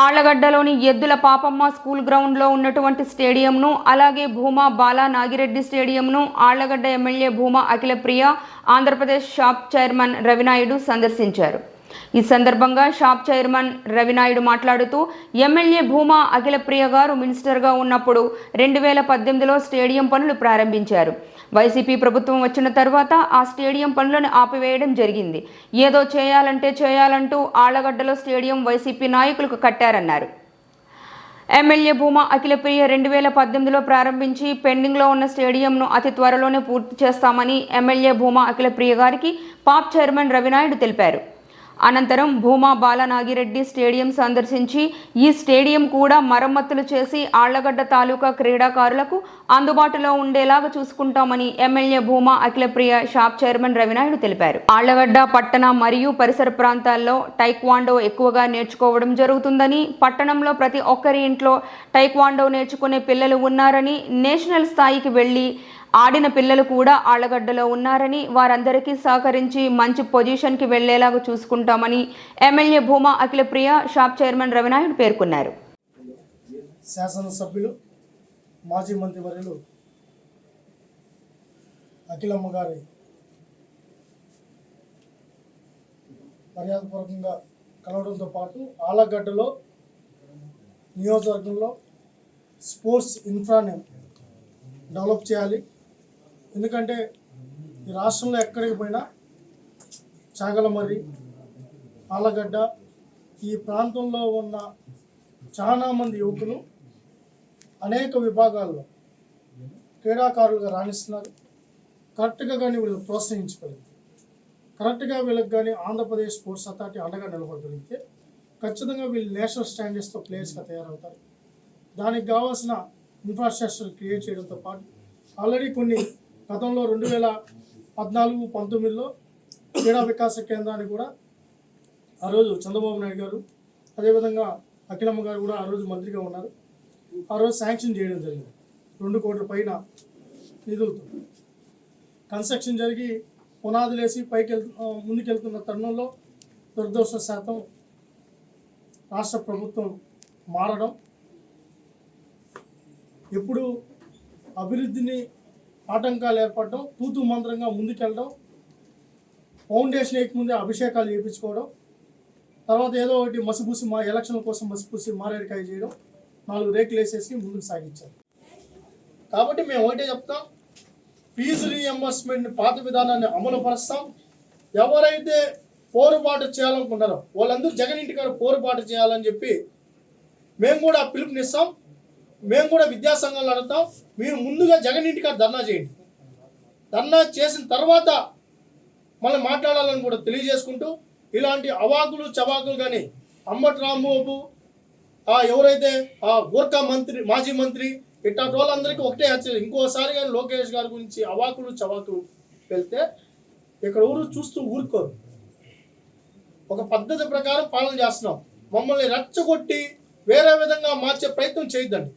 ఆళ్ళగడ్డలోని ఎద్దుల పాపమ్మ స్కూల్ గ్రౌండ్లో ఉన్నటువంటి స్టేడియంను అలాగే Bhuma Bala Nagireddy స్టేడియంను Allagadda MLA Bhuma Akhilapriya Andhra Pradesh SAAP chairman Ravinaidu సందర్శించారు. ఈ సందర్భంగా షాప్ చైర్మన్ రవినాయుడు మాట్లాడుతూ ఎమ్మెల్యే భూమా అఖిలప్రియ గారు మినిస్టర్గా ఉన్నప్పుడు రెండు వేల పద్దెనిమిదిలో స్టేడియం పనులు ప్రారంభించారు. వైసీపీ ప్రభుత్వం వచ్చిన తర్వాత ఆ స్టేడియం పనులను ఆపివేయడం జరిగింది. ఏదో చేయాలంటే చేయాలంటూ ఆళ్ళగడ్డలో స్టేడియం వైసీపీ నాయకులకు కట్టారన్నారు. ఎమ్మెల్యే భూమా అఖిలప్రియ రెండు వేల పద్దెనిమిదిలో ప్రారంభించి పెండింగ్లో ఉన్న స్టేడియంను అతి త్వరలోనే పూర్తి చేస్తామని ఎమ్మెల్యే భూమా అఖిలప్రియ గారికి పాప్ చైర్మన్ రవినాయుడు తెలిపారు. అనంతరం భూమా బాలనాగిరెడ్డి స్టేడియం సందర్శించి ఈ స్టేడియం కూడా మరమ్మతులు చేసి ఆళ్ళగడ్డ తాలూకా క్రీడాకారులకు అందుబాటులో ఉండేలాగా చూసుకుంటామని MLA Bhuma Akhilapriya SAAP chairman Ravinaidu తెలిపారు. ఆళ్ళగడ్డ పట్టణ మరియు పరిసర ప్రాంతాల్లో టైక్వాండో ఎక్కువగా నేర్చుకోవడం జరుగుతుందని పట్టణంలో ప్రతి ఒక్కరి ఇంట్లో టైక్వాండో నేర్చుకునే పిల్లలు ఉన్నారని నేషనల్ స్థాయికి వెళ్ళి ఆడిన పిల్లలు కూడా ఆళ్ళగడ్డలో ఉన్నారని వారందరికీ సహకరించి మంచి పొజిషన్కి వెళ్ళేలాగా చూసుకుంటామని MLA Bhuma Akhilapriya SAAP chairman Ravinaidu పేర్కొన్నారు. శాసనసభ్యులు మాజీ మంత్రివర్యులు అఖిలమ్మ గారి మర్యాదపూర్వకంగా కలవడంతో పాటు ఆలగడ్డలో నియోజకవర్గంలో స్పోర్ట్స్ ఇన్ఫ్రాని డెవలప్ చేయాలి. ఎందుకంటే ఈ రాష్ట్రంలో ఎక్కడికి పోయినా చాగలమర్రి పాలగడ్డ ఈ ప్రాంతంలో ఉన్న చాలా మంది యువకులు అనేక విభాగాల్లో క్రీడాకారులుగా రాణిస్తున్నారు. కరెక్ట్గా కానీ వీళ్ళు ప్రోత్సహించగలిగితే కరెక్ట్గా వీళ్ళకి కానీ ఆంధ్రప్రదేశ్ స్పోర్ట్స్ అథారిటీ అండగా నిలబడగలిగితే ఖచ్చితంగా వీళ్ళు నేషనల్ స్టాండర్డ్స్తో ప్లేయర్స్గా తయారవుతారు. దానికి కావాల్సిన ఇన్ఫ్రాస్ట్రక్చర్ క్రియేట్ చేయడంతో పాటు ఆల్రెడీ కొన్ని గతంలో రెండు వేల పద్నాలుగు పంతొమ్మిదిలో క్రీడా వికాస కేంద్రాన్ని కూడా ఆ రోజు చంద్రబాబు నాయుడు గారు అదేవిధంగా అఖిలమ్మ గారు కూడా ఆ రోజు మంత్రిగా ఉన్నారు. ఆ రోజు శాంక్షన్ చేయడం జరిగింది. రెండు కోట్ల పైన నిధులతో. కన్స్ట్రక్షన్ జరిగి పునాదులు వేసి పైకి వెళ్తు ముందుకెళ్తున్న తరుణంలో దురదృష్ట శాతం రాష్ట్ర ప్రభుత్వం మారడం ఎప్పుడు అభివృద్ధిని ఆటంకాలు ఏర్పడడం తూతు మంత్రంగా ముందుకెళ్ళడం ఫౌండేషన్ ముందే అభిషేకాలు చేయించుకోవడం తర్వాత ఏదో ఒకటి మసిపూసి మా ఎలక్షన్ కోసం మసిపూసి మారేడుకాయ చేయడం నాలుగు రేట్లు వేసేసి ముందుకు సాగించారు. కాబట్టి మేము ఒకటే చెప్తాం ఫీజు రీఎంబర్స్మెంట్ పాత విధానాన్ని అమలు పరుస్తాం ఎవరైతే పోరుబాటు చేయాలనుకుంటారో వాళ్ళందరూ జగన్ ఇంటికాడ పోరుబాటు చేయాలని చెప్పి మేము కూడా పిలుపునిస్తాం. మేము కూడా విద్యా సంఘాలు అడుగుతాం మీరు ముందుగా జగన్ ఇంటికాడ ధర్నా చేయండి. ధర్నా చేసిన తర్వాత మళ్ళీ మాట్లాడాలని కూడా తెలియజేసుకుంటూ ఇలాంటి అవాకులు చవాకులు కానీ అంబటి రాంబాబు ఎవరైతే ఆ గోర్ఖా మంత్రి మాజీ మంత్రి ఇట్లాంటి వాళ్ళందరికీ ఒకటే హెచ్చరిక. ఇంకోసారి కానీ లోకేష్ గారి గురించి అవాకులు చవాకులు వెళ్తే ఇక్కడ ఊరు చూస్తూ ఊరుకోరు. ఒక పద్ధతి ప్రకారం పాలన చేస్తున్నాం. మమ్మల్ని రెచ్చగొట్టి వేరే విధంగా మార్చే ప్రయత్నం చేయొద్దండి.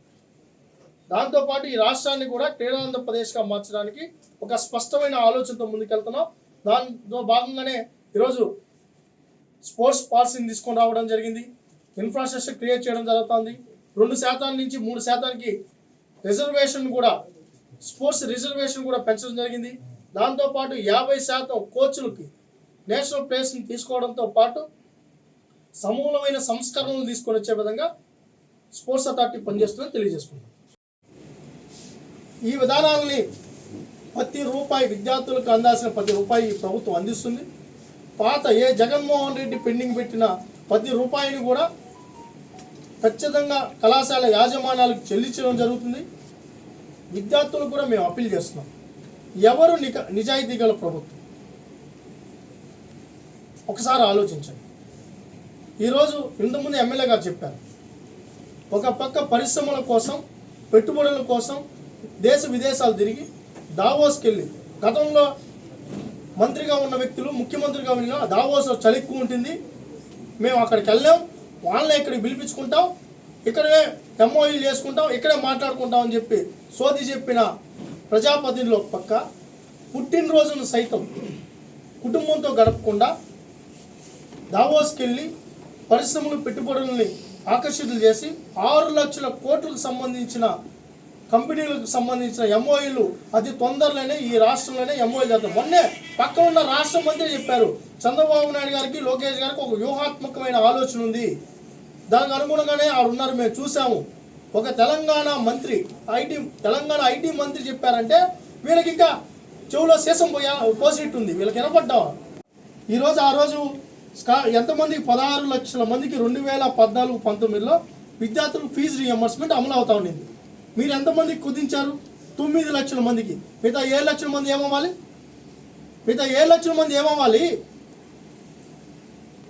దాంతోపాటు ఈ రాష్ట్రాన్ని కూడా క్రీడాంధ్రప్రదేశ్గా మార్చడానికి ఒక స్పష్టమైన ఆలోచనతో ముందుకెళ్తున్నాం. దాంతో భాగంగానే ఈరోజు స్పోర్ట్స్ పాలసీని తీసుకొని రావడం జరిగింది. ఇన్ఫ్రాస్ట్రక్చర్ క్రియేట్ చేయడం జరుగుతుంది. రెండు శాతం నుంచి మూడు శాతానికి రిజర్వేషన్ కూడా స్పోర్ట్స్ రిజర్వేషన్ కూడా పెంచడం జరిగింది. దాంతోపాటు యాభై శాతం కోచ్లకి నేషనల్ ప్లేస్ని తీసుకోవడంతో పాటు సమూలమైన సంస్కరణలు తీసుకొని వచ్చే విధంగా స్పోర్ట్స్ అథారిటీ పనిచేస్తుందని తెలియజేసుకుంటాం ఈ విధానాలని ప్రతి రూపాయి విద్యార్థులకు అందాల్సిన ప్రతి రూపాయి ఈ ప్రభుత్వం అందిస్తుంది. పాత ఏ జగన్మోహన్ రెడ్డి పెండింగ్ పెట్టిన ప్రతి రూపాయిని కూడా ఖచ్చితంగా కళాశాల యాజమాన్యాలకు చెల్లించడం జరుగుతుంది. విద్యార్థులకు కూడా మేము అప్పీల్ చేస్తున్నాం. ఎవరు నిక నిజాయితీ గల ప్రభుత్వం? ఒకసారి ఆలోచించండి. ఈరోజు ఇంతకుముందు ఎమ్మెల్యే గారు చెప్పారు. ఒక పక్క పరిశ్రమల కోసం పెట్టుబడుల కోసం దేశ విదేశాలు తిరిగి దావోస్కి వెళ్ళి గతంలో మంత్రిగా ఉన్న వ్యక్తులు ముఖ్యమంత్రిగా ఉన్న దావోస్లో చలి ఎక్కువ ఉంటుంది. మేము అక్కడికి వెళ్ళాం. వాళ్ళని ఇక్కడికి పిలిపించుకుంటాం. ఇక్కడే ఎంఓఈలు చేసుకుంటాం. ఇక్కడే మాట్లాడుకుంటాం అని చెప్పి సోది చెప్పిన ప్రజాపతిలో పక్క పుట్టినరోజును సైతం కుటుంబంతో గడపకుండా దావోస్కి వెళ్ళి పరిశ్రమలు పెట్టుబడులని ఆకర్షితులు చేసి ఆరు లక్షల కోట్లకు సంబంధించిన కంపెనీలకు సంబంధించిన ఎంఓఈలు అతి తొందరలోనే ఈ రాష్ట్రంలోనే ఎంఓఈలు చేస్తారు. మొన్నే పక్కన ఉన్న రాష్ట్ర మంత్రి చెప్పారు చంద్రబాబు నాయుడు గారికి లోకేష్ గారికి ఒక వ్యూహాత్మకమైన ఆలోచన ఉంది. దానికి అనుగుణంగానే ఆడు ఉన్నారు మేము చూసాము ఒక తెలంగాణ మంత్రి ఐటీ తెలంగాణ ఐటీ మంత్రి చెప్పారంటే వీళ్ళకి ఇంకా చెవులో శేషం పోయా పోసినట్టు ఉంది. వీళ్ళకి వినపడ్డా ఈరోజు ఆ రోజు ఎంతమందికి? పదహారు లక్షల మందికి రెండు వేల పద్నాలుగు పంతొమ్మిదిలో విద్యార్థులకు ఫీజు రియంబర్స్మెంట్ అమలు అవుతా ఉండింది. మీరు ఎంతమందికి కుదించారు? తొమ్మిది లక్షల మందికి. మిగతా ఏడు లక్షల మంది ఏమవ్వాలి? మిగతా ఏడు లక్షల మంది ఏమవ్వాలి?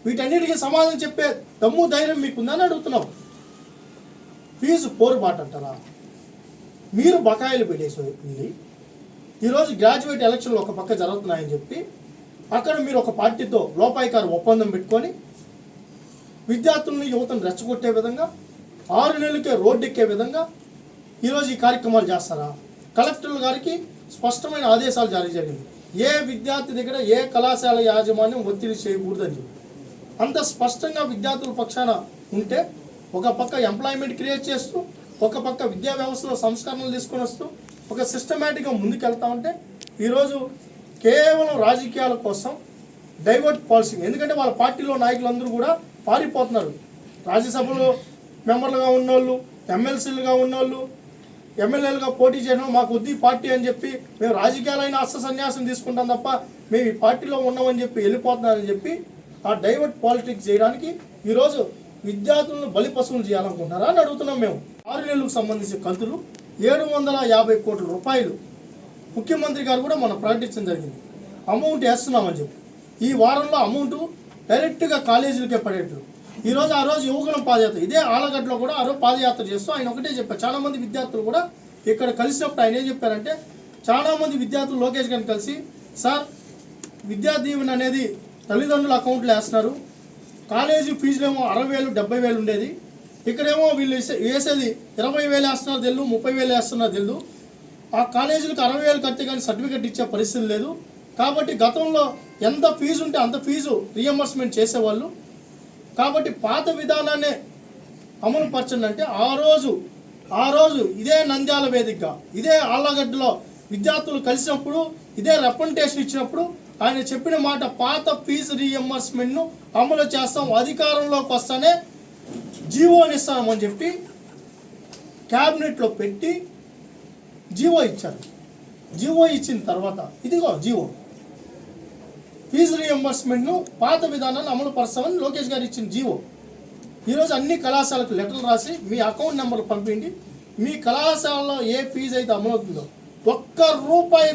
వీటన్నిటికీ సమాధానం చెప్పే దమ్ము ధైర్యం మీకుందని అడుగుతున్నాం ఫీజు పోరుబాటు అంటారా మీరు బకాయిలు పెట్టేసి వెళ్ళి ఈరోజు గ్రాడ్యుయేట్ ఎలక్షన్లు ఒక పక్క జరుగుతున్నాయని చెప్పి అక్కడ మీరు ఒక పార్టీతో లోపాయికారు ఒప్పందం పెట్టుకొని విద్యార్థులను యువతను రెచ్చగొట్టే విధంగా ఆరు నెలలకే రోడ్డెక్కే విధంగా ఈరోజు ఈ కార్యక్రమాలు చేస్తారా? కలెక్టర్ల గారికి స్పష్టమైన ఆదేశాలు జారీ జరిగింది. ఏ విద్యార్థి దగ్గర ఏ కళాశాల యాజమాన్యం ఒత్తిడి చేయకూడదని. అంత స్పష్టంగా విద్యార్థుల పక్షాన ఉంటే ఒక పక్క ఎంప్లాయ్మెంట్ క్రియేట్ చేస్తూ ఒక పక్క విద్యా వ్యవస్థలో సంస్కరణలు తీసుకొని వస్తూ ఒక సిస్టమేటిక్గా ముందుకెళ్తా ఉంటే ఈరోజు కేవలం రాజకీయాల కోసం డైవర్ట్ పాలసీ ఎందుకంటే వాళ్ళ పార్టీలో నాయకులందరూ కూడా పారిపోతున్నారు. రాజ్యసభలో మెంబర్లుగా ఉన్నోళ్ళు ఎమ్మెల్సీలుగా ఉన్నోళ్ళు ఎమ్మెల్యేలుగా పోటీ చేయడం మాకు వద్దు పార్టీ అని చెప్పి మేము రాజకీయాలైన అస్త సన్యాసం తీసుకుంటాం తప్ప మేము ఈ పార్టీలో ఉన్నామని చెప్పి వెళ్ళిపోతున్నారని చెప్పి ఆ డైవర్ట్ పాలిటిక్స్ చేయడానికి ఈరోజు విద్యార్థులను బలి పశువులు చేయాలనుకుంటున్నారా అని అడుగుతున్నాం మేము. ఆరు నెలలకు సంబంధించిన కంతులు ఏడు వందల యాభై కోట్ల రూపాయలు ముఖ్యమంత్రి గారు కూడా మనం ప్రకటించడం జరిగింది. అమౌంట్ వేస్తున్నామని చెప్పి. ఈ వారంలో అమౌంట్ డైరెక్ట్గా కాలేజీలకే పడేట్లు ఈరోజు ఆ రోజు యువకులం పాదయాత్ర. ఇదే ఆలగడ్డలో కూడా ఆ రోజు పాదయాత్ర చేస్తూ ఆయన ఒకటే చెప్పారు. చాలామంది విద్యార్థులు కూడా ఇక్కడ కలిసినప్పుడు ఆయన ఏం చెప్పారంటే చాలామంది విద్యార్థులు లోకేష్ గారిని కలిసి సార్ విద్యా దీవెన అనేది తల్లిదండ్రుల అకౌంట్లో వేస్తున్నారు. కాలేజీ ఫీజులేమో అరవై వేలు డెబ్బై వేలు ఉండేది. ఇక్కడేమో వీళ్ళు వేసేది ఇరవై వేలు వేస్తున్నారు తెలు ముప్పై వేలు వేస్తున్నారు తెలు ఆ కాలేజీలకు అరవై వేలు కట్టే కానీ సర్టిఫికెట్ ఇచ్చే పరిస్థితి లేదు. కాబట్టి గతంలో ఎంత ఫీజు ఉంటే అంత ఫీజు రియంబర్స్మెంట్ చేసేవాళ్ళు. కాబట్టి పాత విధానాన్ని అమలు పరచండి అంటే ఆ రోజు ఆ రోజు ఇదే నంద్యాల వేదికగా ఇదే ఆళ్ళగడ్డలో విద్యార్థులు కలిసినప్పుడు ఇదే రెప్రజెంటేషన్ ఇచ్చినప్పుడు ఆయన చెప్పిన మాట పాత ఫీజు రీఎంబర్స్మెంట్ను అమలు చేస్తాం అధికారంలోకి వస్తానే జీవోని ఇస్తామని చెప్పి క్యాబినెట్లో పెట్టి జీవో ఇచ్చారు. జీవో ఇచ్చిన తర్వాత ఇదిగో జీవో. ఫీజు రియంబర్స్మెంట్ను పాత విధానాన్ని అమలు పరుస్తామని లోకేష్ గారు ఇచ్చిన జీవో. ఈరోజు అన్ని కళాశాలకు లెటర్లు రాసి మీ అకౌంట్ నెంబర్ పంపిండి మీ కళాశాలలో ఏ ఫీజు అయితే అమలవుతుందో ఒక్క రూపాయి